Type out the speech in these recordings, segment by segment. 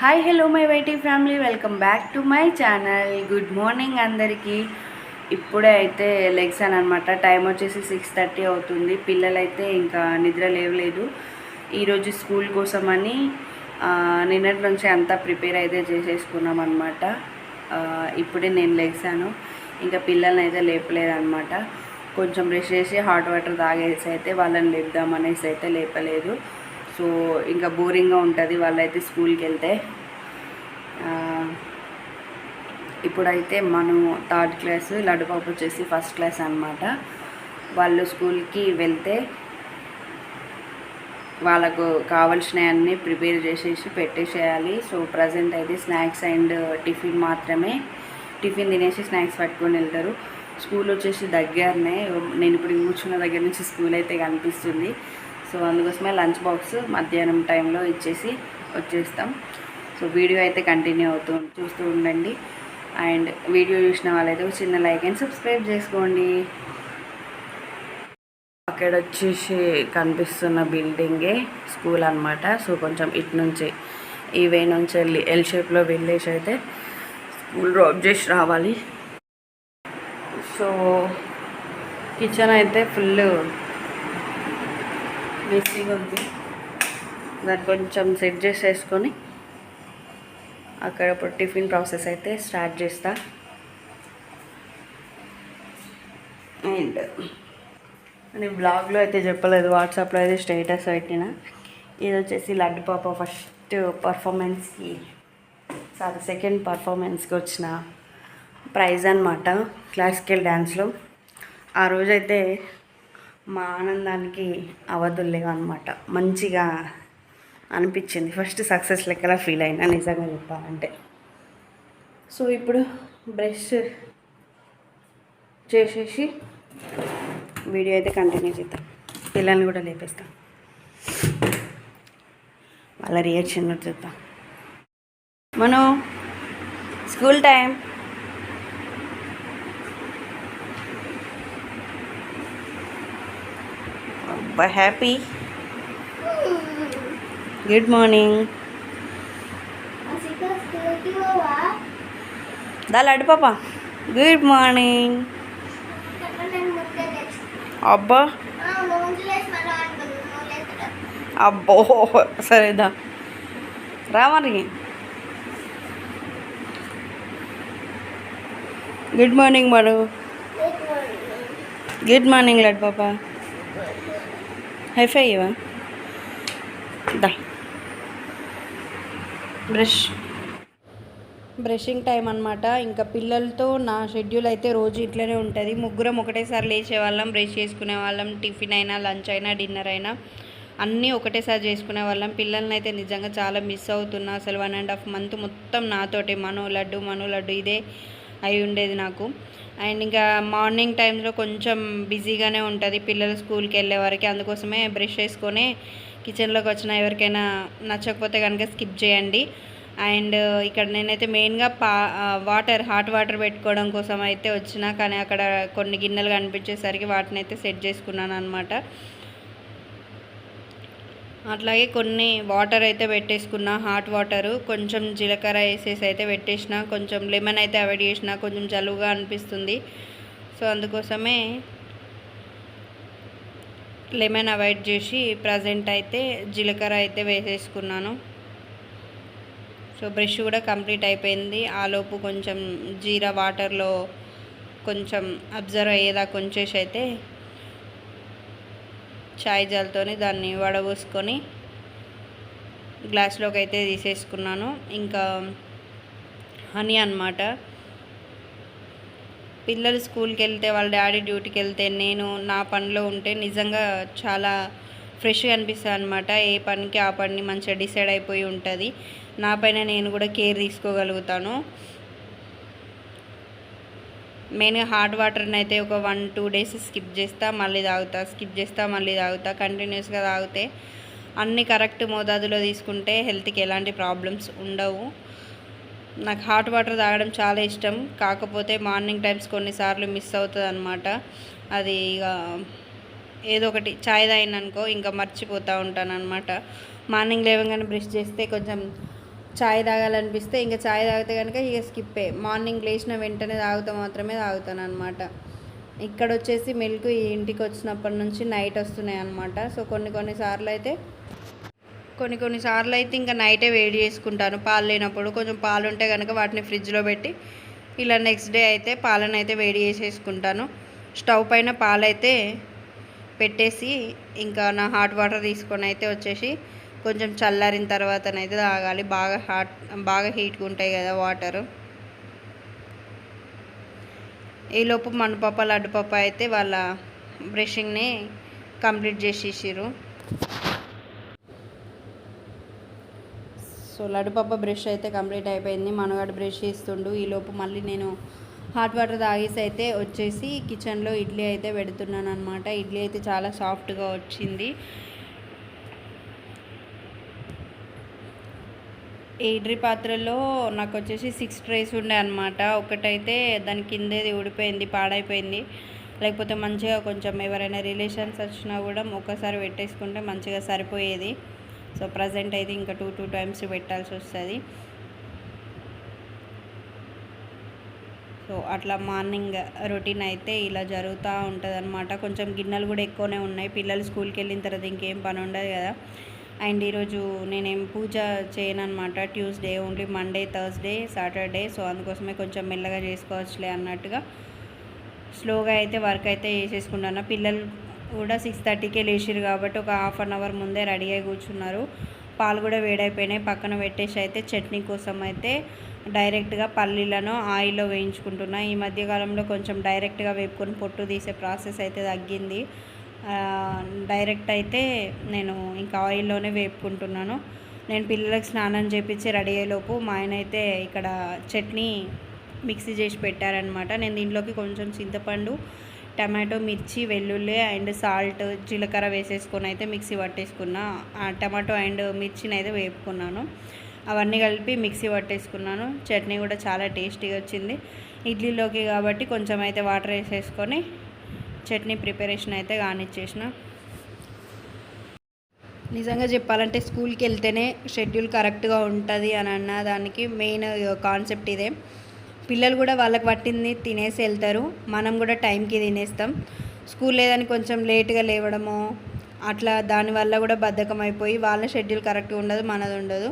Hi hello my YT family welcome back to my channel good morning అందరికీ. ఇప్పుడే అయితే లెగ్సాన్ అనమాట టైం వచ్చేసి సిక్స్ థర్టీ అవుతుంది. పిల్లలైతే ఇంకా నిద్ర లేవలేదు. ఈరోజు స్కూల్ కోసమని నిన్నటి నుంచి అంతా ప్రిపేర్ అయితే చేసేసుకున్నాం అనమాట ఇప్పుడే నేను లెగ్సాను ఇంకా పిల్లల్ని అయితే లేపలేదు అనమాట కొంచెం బ్రష్ చేసి హాట్ వాటర్ తాగేసి అయితే వాళ్ళని లేపుదామనేసి అయితే లేపలేదు. సో ఇంకా బోరింగ్గా ఉంటుంది వాళ్ళైతే స్కూల్కి వెళ్తే. ఇప్పుడైతే మనం థర్డ్ క్లాస్ లడ్డుపాపు వచ్చేసి ఫస్ట్ క్లాస్ అనమాట వాళ్ళు స్కూల్కి వెళ్తే వాళ్ళకు కావలసినవన్నీ ప్రిపేర్ చేసేసి పెట్టేసేయాలి. సో ప్రజెంట్ అయితే స్నాక్స్ అండ్ టిఫిన్ మాత్రమే. టిఫిన్ తినేసి స్నాక్స్ పట్టుకొని వెళ్తారు. స్కూల్ వచ్చేసి దగ్గరనే. నేను ఇప్పుడు కూర్చున్న దగ్గర నుంచి స్కూల్ అయితే కనిపిస్తుంది. సో అందుకోసమే లంచ్ బాక్స్ మధ్యాహ్నం టైంలో ఇచ్చేసి వచ్చేస్తాం. సో వీడియో అయితే కంటిన్యూ అవుతూ చూస్తూ ఉండండి. అండ్ వీడియో చూసిన వాళ్ళైతే ఒక చిన్న లైక్ అండ్ సబ్స్క్రైబ్ చేసుకోండి. అక్కడ వచ్చేసి కనిపిస్తున్న బిల్డింగే స్కూల్ అనమాట సో కొంచెం ఇటు నుంచి ఈ వే నుంచి వెళ్ళి ఎల్ షేప్లో వెళ్ళేసి అయితే స్కూల్ డ్రాప్ చేసి రావాలి. సో కిచెన్ అయితే ఫుల్ మెస్సీగా ఉంది. దాన్ని కొంచెం సెట్ చేసేసుకొని అక్కడ ఇప్పుడు టిఫిన్ ప్రాసెస్ అయితే స్టార్ట్ చేస్తా. అండ్ నేను బ్లాగ్లో అయితే చెప్పలేదు వాట్సాప్లో అయితే స్టేటస్ పెట్టిన. ఇది వచ్చేసి లడ్డు పాప ఫస్ట్ పర్ఫార్మెన్స్కి సారీ సెకండ్ పర్ఫార్మెన్స్కి వచ్చిన ప్రైజ్ అనమాట క్లాసికల్ డ్యాన్స్లో ఆ రోజైతే మా ఆనందానికి అవధులు లేవు అనమాట మంచిగా అనిపించింది. ఫస్ట్ సక్సెస్ లెక్కలా ఫీల్ అయినా నిజంగా చెప్పాలంటే. సో ఇప్పుడు బ్రష్ చేసేసి వీడియో అయితే కంటిన్యూ చేద్దాం. పిల్లల్ని కూడా లేపేస్తాం. వాళ్ళ రియాక్షన్ చూద్దాం. మనం స్కూల్ టైం. అబ్బా హ్యాపీ గుడ్ మార్నింగ్ దా లడ్డు పాప. గుడ్ మార్నింగ్ అబ్బా. అబ్బో. సరేదా రా మరి. గుడ్ మార్నింగ్ మరు గుడ్ మార్నింగ్ లడ్ పాప. హైఫై ఇవా దా. బ్రష్ బ్రషింగ్ టైం అనమాట ఇంకా పిల్లలతో నా షెడ్యూల్ అయితే రోజు ఇట్లనే ఉంటుంది. ముగ్గురం ఒకటేసారి లేచే వాళ్ళం బ్రష్ చేసుకునే వాళ్ళం టిఫిన్ అయినా లంచ్ అయినా డిన్నర్ అయినా అన్నీ ఒకటేసారి చేసుకునే వాళ్ళం. పిల్లల్ని అయితే నిజంగా చాలా మిస్ అవుతున్నా. అసలు వన్ అండ్ హాఫ్ మంత్ మొత్తం నాతోటి. మనో లడ్డు మనో లడ్డు ఇదే. అయి ఉండేది నాకు. అండ్ ఇంకా మార్నింగ్ టైంలో కొంచెం బిజీగానే ఉంటుంది. పిల్లలు స్కూల్కి వెళ్ళే వరకు అందుకోసమే బ్రష్ చేసుకొని కిచెన్లోకి వచ్చిన ఎవరికైనా నచ్చకపోతే కనుక స్కిప్ చేయండి. అండ్ ఇక్కడ నేనైతే మెయిన్గా పా వాటర్ హాట్ వాటర్ పెట్టుకోవడం కోసం అయితే వచ్చిన కానీ అక్కడ కొన్ని గిన్నెలు కనిపించేసరికి వాటిని అయితే సెట్ చేసుకున్నాను అనమాట అట్లాగే కొన్ని వాటర్ అయితే పెట్టేసుకున్న హాట్ వాటరు కొంచెం జీలకర్ర వేసేసి అయితే పెట్టేసిన కొంచెం లెమన్ అయితే అవాయిడ్ చేసిన కొంచెం జలువుగా అనిపిస్తుంది. సో అందుకోసమే లెమన్ అవాయిడ్ చేసి ప్రజెంట్ అయితే జీలకర్ర అయితే వేసేసుకున్నాను. సో బ్రష్ కూడా కంప్లీట్ అయిపోయింది. ఆలోపు కొంచెం జీరా వాటర్లో కొంచెం అబ్జర్వ్ అయ్యేదాకా కొంచేసి అయితే చాయ్ జాలతోని దాన్ని వడబోసుకొని గ్లాస్లోకి అయితే తీసేసుకున్నాను. ఇంకా హనీ అన్నమాట. పిల్లలు స్కూల్కి వెళ్తే వాళ్ళ డాడీ డ్యూటీకి వెళ్తే నేను నా పనిలో ఉంటే నిజంగా చాలా ఫ్రెష్గా అనిపిస్తుంది అనమాట ఏ పనికి ఆ పని మంచిగా డిసైడ్ అయిపోయి ఉంటుంది. నా పైన నేను కూడా కేర్ తీసుకోగలుగుతాను. మెయిన్గా హాట్ వాటర్ని అయితే ఒక వన్ టూ డేస్ స్కిప్ చేస్తా మళ్ళీ తాగుతా స్కిప్ చేస్తా మళ్ళీ తాగుతా కంటిన్యూస్గా తాగితే అన్నీ కరెక్ట్ మోతాదులో తీసుకుంటే హెల్త్కి ఎలాంటి ప్రాబ్లమ్స్ ఉండవు. నాకు హాట్ వాటర్ తాగడం చాలా ఇష్టం. కాకపోతే మార్నింగ్ టైమ్స్ కొన్నిసార్లు మిస్ అవుతుంది అనమాట అది ఇక ఏదో ఒకటి చాయ్ తాగిననుకో ఇంకా మర్చిపోతూ ఉంటాను అనమాట మార్నింగ్ లేవగానే బ్రష్ చేస్తే కొంచెం చాయ్ తాగాలనిపిస్తే ఇంకా చాయ్ తాగితే కనుక ఇక స్కిప్పే. మార్నింగ్ లేచిన వెంటనే తాగుతా మాత్రమే తాగుతాను అనమాట ఇక్కడ వచ్చేసి మిల్క్ ఈ ఇంటికి వచ్చినప్పటి నుంచి నైట్ వస్తున్నాయి అనమాట సో కొన్ని కొన్ని సార్లు అయితే కొన్ని కొన్ని సార్లు అయితే ఇంకా నైటే వేడి చేసుకుంటాను. పాలు లేనప్పుడు కొంచెం పాలు ఉంటే కనుక వాటిని ఫ్రిడ్జ్లో పెట్టి ఇలా నెక్స్ట్ డే అయితే పాలను అయితే వేడి చేసేసుకుంటాను. స్టవ్ పైన పాలైతే పెట్టేసి ఇంకా నా హాట్ వాటర్ తీసుకొని అయితే వచ్చేసి కొంచెం చల్లారిన తర్వాతనైతే తాగాలి. బాగా హాట్ బాగా హీట్గా ఉంటాయి కదా వాటర్ ఈలోపు మణుపప్ప లడ్డుపప్ప అయితే వాళ్ళ బ్రషింగ్ని కంప్లీట్ చేసేసారు సో లడ్డుపప్ప బ్రష్ అయితే కంప్లీట్ అయిపోయింది. మనగాడు బ్రష్ చేస్తుండు. ఈలోపు మళ్ళీ నేను హాట్ వాటర్ తాగేసి అయితే వచ్చేసి కిచెన్లో ఇడ్లీ అయితే పెడుతున్నాను అనమాట ఇడ్లీ అయితే చాలా సాఫ్ట్గా వచ్చింది. ఇడ్లీ పాత్రలో నాకు వచ్చేసి సిక్స్ ట్రేస్ ఉండే అనమాట ఒకటైతే దాని కిందేది ఊడిపోయింది పాడైపోయింది. లేకపోతే మంచిగా కొంచెం ఎవరైనా రిలేషన్స్ వచ్చినా కూడా ఒక్కసారి పెట్టేసుకుంటే మంచిగా సరిపోయేది. సో ప్రజెంట్ అయితే ఇంకా టూ టూ టైమ్స్ పెట్టాల్సి వస్తుంది. సో అట్లా మార్నింగ్ రొటీన్ అయితే ఇలా జరుగుతూ ఉంటుంది అనమాట కొంచెం గిన్నెలు కూడా ఎక్కువనే ఉన్నాయి. పిల్లలు స్కూల్కి వెళ్ళిన తర్వాత ఇంకేం పని ఉండదు కదా. అండ్ ఈరోజు నేనేం పూజ చేయను అనమాట Tuesday only Monday Thursday Saturday so అందుకోసమే కొంచెం మెల్లగా చేసుకోవచ్చులే అన్నట్టుగా. స్లోగా అయితే వర్క్ అయితే చేసేసుకుంటాను. పిల్లలు కూడా సిక్స్ థర్టీకే లేచిరు కాబట్టి ఒక హాఫ్ అన్ అవర్ ముందే రెడీ అయి కూర్చున్నారు. పాలు కూడా వేడైపోయినాయి. పక్కన పెట్టేసి అయితే చట్నీ కోసం అయితే డైరెక్ట్గా పల్లీలను ఆయిల్లో వేయించుకుంటున్నా. ఈ మధ్యకాలంలో కొంచెం డైరెక్ట్గా వేపుకొని పొట్టు తీసే ప్రాసెస్ అయితే తగ్గింది. డైరెక్ట్ అయితే నేను ఇంకా ఆయిల్లోనే వేపుకుంటున్నాను. నేను పిల్లలకు స్నానం చేపించి రెడీ అయ్యేలోపు మా ఆయన అయితే ఇక్కడ చట్నీ మిక్సీ చేసి పెట్టారనమాట నేను దీంట్లోకి కొంచెం చింతపండు టమాటో మిర్చి వెల్లుల్లి అండ్ సాల్ట్ జీలకర్ర వేసేసుకొని అయితే మిక్సీ పట్టేసుకున్నా. ఆ టమాటో అండ్ మిర్చిని అయితే వేపుకున్నాను. అవన్నీ కలిపి మిక్సీ పట్టేసుకున్నాను. చట్నీ కూడా చాలా టేస్టీగా వచ్చింది. ఇడ్లీలోకి కాబట్టి కొంచెం అయితే వాటర్ వేసేసుకొని చట్నీ ప్రిపరేషన్ అయితే కానిచ్చేసిన. నిజంగా చెప్పాలంటే స్కూల్కి వెళ్తేనే షెడ్యూల్ కరెక్ట్గా ఉంటుంది అని అన్న దానికి మెయిన్ కాన్సెప్ట్ ఇదే. పిల్లలు కూడా వాళ్ళకి పట్టింది తినేసి వెళ్తారు. మనం కూడా టైంకి తినేస్తాం. స్కూల్ లేదని కొంచెం లేట్గా లేవడము అట్లా దానివల్ల కూడా బద్ధకం అయిపోయి వాళ్ళ షెడ్యూల్ కరెక్ట్గా ఉండదు మనది ఉండదు.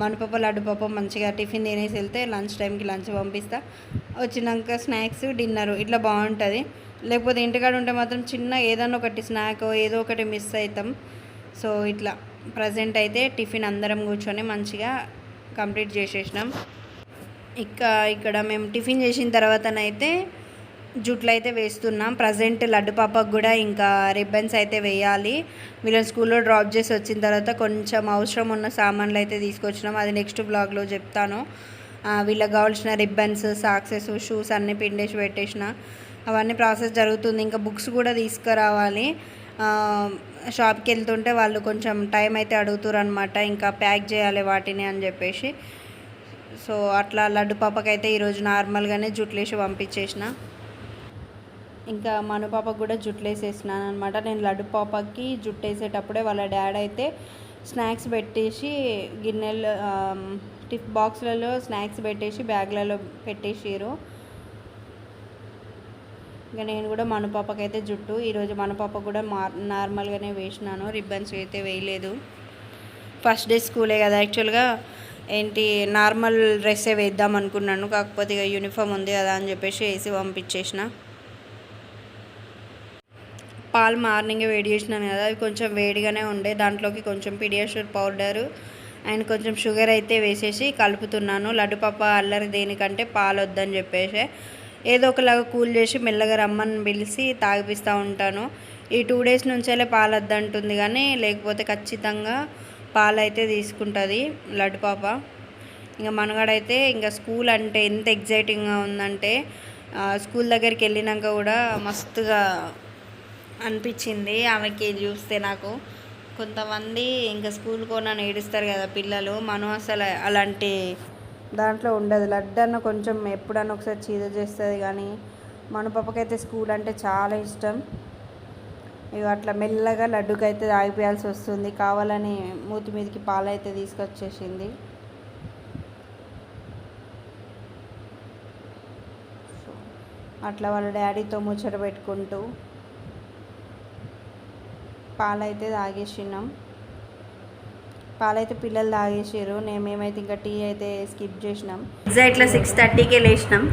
మనపప్ప లడ్డు పప్ప మంచిగా టిఫిన్ తినేసి వెళ్తే లంచ్ టైంకి లంచ్ పంపిస్తా. వచ్చినాక స్నాక్స్ డిన్నర్ ఇట్లా బాగుంటుంది. లేకపోతే ఇంటికాడ ఉంటే మాత్రం చిన్న ఏదన్నా ఒకటి స్నాక్ ఏదో ఒకటి మిస్ అవుతాం సో ఇట్లా ప్రజెంట్ అయితే టిఫిన్ అందరం కూర్చొని మంచిగా కంప్లీట్ చేసేసినాం. ఇక ఇక్కడ మేము టిఫిన్ చేసిన తర్వాతనైతే జుట్లు అయితే వేస్తున్నాం. ప్రజెంట్ లడ్డు పాపకు కూడా ఇంకా రిబ్బన్స్ అయితే వేయాలి. వీళ్ళని స్కూల్లో డ్రాప్ చేసి వచ్చిన తర్వాత కొంచెం అవసరం ఉన్న సామాన్లు అయితే తీసుకొచ్చినాం. అది నెక్స్ట్ బ్లాగ్లో చెప్తాను. వీళ్ళకి కావాల్సిన రిబ్బన్స్ సాక్సెస్ షూస్ అన్నీ పిండేసి పెట్టేసిన. అవన్నీ ప్రాసెస్ జరుగుతుంది. ఇంకా బుక్స్ కూడా తీసుకురావాలి. షాప్కి వెళ్తుంటే వాళ్ళు కొంచెం టైం అయితే అడుగుతారు అనమాట ఇంకా ప్యాక్ చేయాలి వాటిని అని చెప్పేసి. సో అట్లా లడ్డు పాపకైతే ఈరోజు నార్మల్గానే జుట్లేసి పంపించేసిన. ఇంకా మను పాపకు కూడా జుట్లు వేసేసినాను అనమాట నేను లడ్డు పాపకి జుట్టు వేసేటప్పుడే వాళ్ళ డాడ్ అయితే స్నాక్స్ పెట్టేసి గిన్నెలు టిఫ్ బాక్స్లలో స్నాక్స్ పెట్టేసి బ్యాగ్లలో పెట్టేసిరు ఇంకా నేను కూడా మన పాపకైతే జుట్టు ఈరోజు మన పాప కూడా మార్ నార్మల్గానే వేసినాను. రిబ్బన్స్ అయితే వేయలేదు. ఫస్ట్ డే స్కూలే కదా యాక్చువల్గా ఏంటి నార్మల్ డ్రెస్సే వేద్దాం అనుకున్నాను. కాకపోతే ఇక యూనిఫామ్ ఉంది కదా అని చెప్పేసి వేసి పంపించేసిన. పాలు మార్నింగే వేడి చేసినాను కదా అవి కొంచెం వేడిగానే ఉండే. దాంట్లోకి కొంచెం పిడియాషూర్ పౌడరు అండ్ కొంచెం షుగర్ అయితే వేసేసి కలుపుతున్నాను. లడ్డు పాప అల్లరి దేనికంటే పాలు వద్దని చెప్పేసి. ఏదో ఒకలాగా కూల్ చేసి మెల్లగా రమ్మని పిలిచి తాగిపిస్తూ ఉంటాను. ఈ టూ డేస్ నుంచేలే పాలు వద్దంటుంది కానీ లేకపోతే ఖచ్చితంగా పాలు అయితే తీసుకుంటుంది లడ్డుపాప ఇంకా మనగాడైతే ఇంకా స్కూల్ అంటే ఎంత ఎగ్జైటింగ్గా ఉందంటే స్కూల్ దగ్గరికి వెళ్ళినాక కూడా మస్తుగా అనిపించింది. ఆమెకి చూస్తే నాకు కొంతమంది ఇంకా స్కూల్ కూడా ఏడుస్తారు కదా పిల్లలు. మనం అసలు అలాంటి దాంట్లో ఉండదు. లడ్డన్న కొంచెం ఎప్పుడన్నా ఒకసారి చీద చేస్తుంది కానీ మన పాపకైతే స్కూల్ అంటే చాలా ఇష్టం. ఇక అట్లా మెల్లగా లడ్డుకి అయితే ఆగిపోయాల్సి వస్తుంది. కావాలని మూతి మీదకి పాలైతే తీసుకొచ్చేసింది. అట్లా వాళ్ళ డాడీతో ముచ్చట పెట్టుకుంటూ పాలైతే తాగేసినాం. పాలైతే పిల్లలు తాగేసారు నేను మేమైతే ఇంకా టీ అయితే స్కిప్ చేసినాం. ఎగ్జాక్ట్గా సిక్స్ థర్టీకే లేచినాం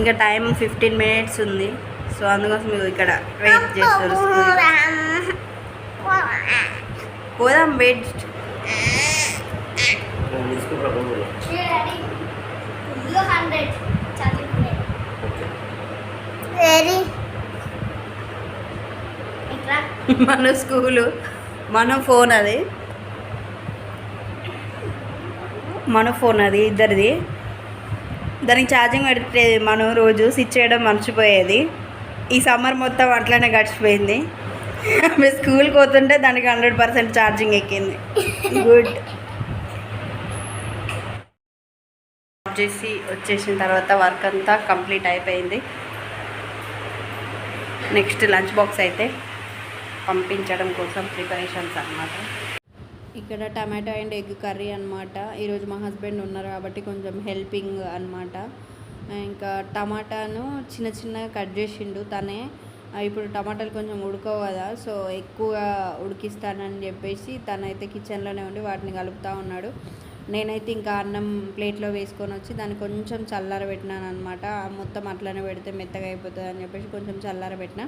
ఇంకా టైం ఫిఫ్టీన్ మినిట్స్ ఉంది. సో అందుకోసం మీరు ఇక్కడ వెయిట్ చేస్తారు పోదాం వెయిట్ వెరీ ఇట్లా మన స్కూలు మన ఫోన్ అది. మన ఫోన్ అది ఇద్దరిది. దానికి ఛార్జింగ్ పెట్టేది మనం రోజు స్విచ్ చేయడం మర్చిపోయేది. ఈ సమ్మర్ మొత్తం అట్లనే గడిచిపోయింది. మేము స్కూల్కి పోతుంటే దానికి హండ్రెడ్ పర్సెంట్ ఛార్జింగ్ ఎక్కింది. గుడ్. చేసి వచ్చేసిన తర్వాత వర్క్ అంతా కంప్లీట్ అయిపోయింది. నెక్స్ట్ లంచ్ బాక్స్ అయితే. పంపించడం కోసం ప్రిపరేషన్స్ అన్నమాట. ఇక్కడ టమాటో అండ్ ఎగ్ కర్రీ అనమాట ఈరోజు మా హస్బెండ్ ఉన్నారు కాబట్టి కొంచెం హెల్పింగ్ అనమాట ఇంకా టమాటాను చిన్న చిన్నగా కట్ చేసిండు తనే. ఇప్పుడు టమాటాలు కొంచెం ఉడకవు కదా సో ఎక్కువ ఉడికిస్తానని చెప్పేసి తనైతే కిచెన్లోనే ఉండి వాటిని కలుపుతూ ఉన్నాడు. నేనైతే ఇంకా అన్నం ప్లేట్లో వేసుకొని వచ్చి దాన్ని కొంచెం చల్లారబెట్టినాను అనమాట మొత్తం అట్లనే పెడితే మెత్తగా అయిపోతుంది అని చెప్పేసి కొంచెం చల్లార పెట్టిన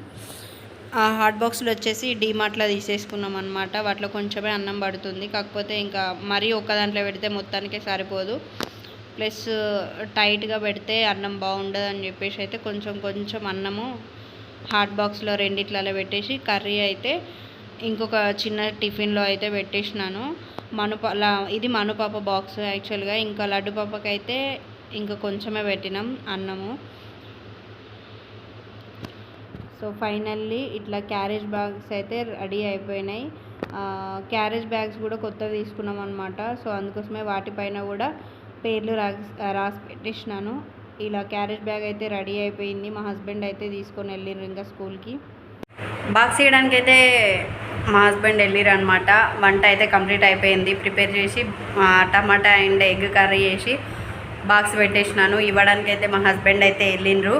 ఆ హాట్ బాక్స్లో వచ్చేసి డీమార్ట్లో తీసేసుకున్నాం అనమాట వాటిలో కొంచెమే అన్నం పడుతుంది. కాకపోతే ఇంకా మరీ ఒక్క దాంట్లో పెడితే మొత్తానికే సరిపోదు. ప్లస్ టైట్గా పెడితే అన్నం బాగుండదు అని చెప్పేసి అయితే కొంచెం కొంచెం అన్నము హాట్ బాక్స్లో రెండిట్లలో పెట్టేసి కర్రీ అయితే ఇంకొక చిన్న టిఫిన్లో అయితే పెట్టేసినాను. మనుప ఇది మనుపాప బాక్స్ యాక్చువల్గా. ఇంకా లడ్డు పాపకైతే ఇంకా కొంచెమే పెట్టినాం అన్నము. సో ఫైనల్లీ ఇట్లా క్యారేజ్ బ్యాగ్స్ అయితే రెడీ అయిపోయినాయి. క్యారేజ్ బ్యాగ్స్ కూడా కొత్తవి తీసుకున్నాం అనమాట సో అందుకోసమే వాటిపైన కూడా పేర్లు రాసి రాసి పెట్టేసినాను. ఇలా క్యారేజ్ బ్యాగ్ అయితే రెడీ అయిపోయింది. మా హస్బెండ్ అయితే తీసుకొని వెళ్ళిండ్రు ఇంకా స్కూల్కి. బాక్స్ చేయడానికి అయితే మా హస్బెండ్ వెళ్ళిరు అనమాట వంట అయితే కంప్లీట్ అయిపోయింది. ప్రిపేర్ చేసి టమాటా అండ్ ఎగ్ కర్రీ చేసి బాక్స్ పెట్టేసినాను. ఇవ్వడానికి అయితే మా హస్బెండ్ అయితే వెళ్ళిండ్రు.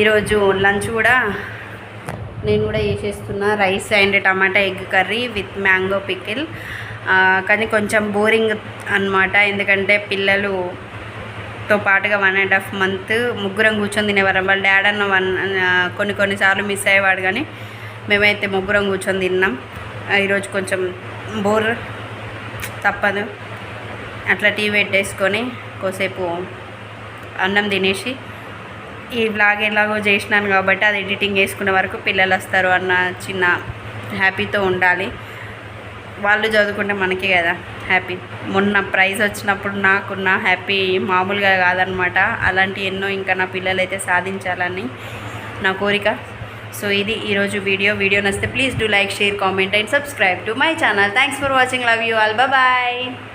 ఈరోజు లంచ్ కూడా నేను కూడా చేసేస్తున్నా. Rice and tomato egg curry with mango pickle. కానీ కొంచెం బోరింగ్ అన్నమాట. ఎందుకంటే పిల్లలు తో పాటుగా వన్ అండ్ హాఫ్ మంత్ ముగ్గురం కూర్చొని తినేవారం వాళ్ళ డాడ్ అన్న వన్ కొన్ని కొన్నిసార్లు మిస్ అయ్యేవాడు కానీ మేమైతే ముగ్గురం కూర్చొని తిన్నాం. ఈరోజు కొంచెం బోర్ తప్పదు. అట్లా టీ పెట్టేసుకొని కోసేపు అన్నం తినేసి ఈ బ్లాగ్ ఎలాగో చేసినాను కాబట్టి అది ఎడిటింగ్ చేసుకునే వరకు పిల్లలు వస్తారు అన్న చిన్న హ్యాపీతో ఉండాలి. వాళ్ళు చదువుకుంటే మనకి కదా హ్యాపీ. మొన్న ప్రైజ్ వచ్చినప్పుడు నాకున్న హ్యాపీ మామూలుగా కాదనమాట. అలాంటి ఎన్నో ఇంకా నా పిల్లలు అయితే సాధించాలని నా కోరిక. సో ఇది ఈరోజు వీడియో. వీడియో నచ్చితే please do like share comment and subscribe to my channel. Thanks for watching. Love you all. Bye.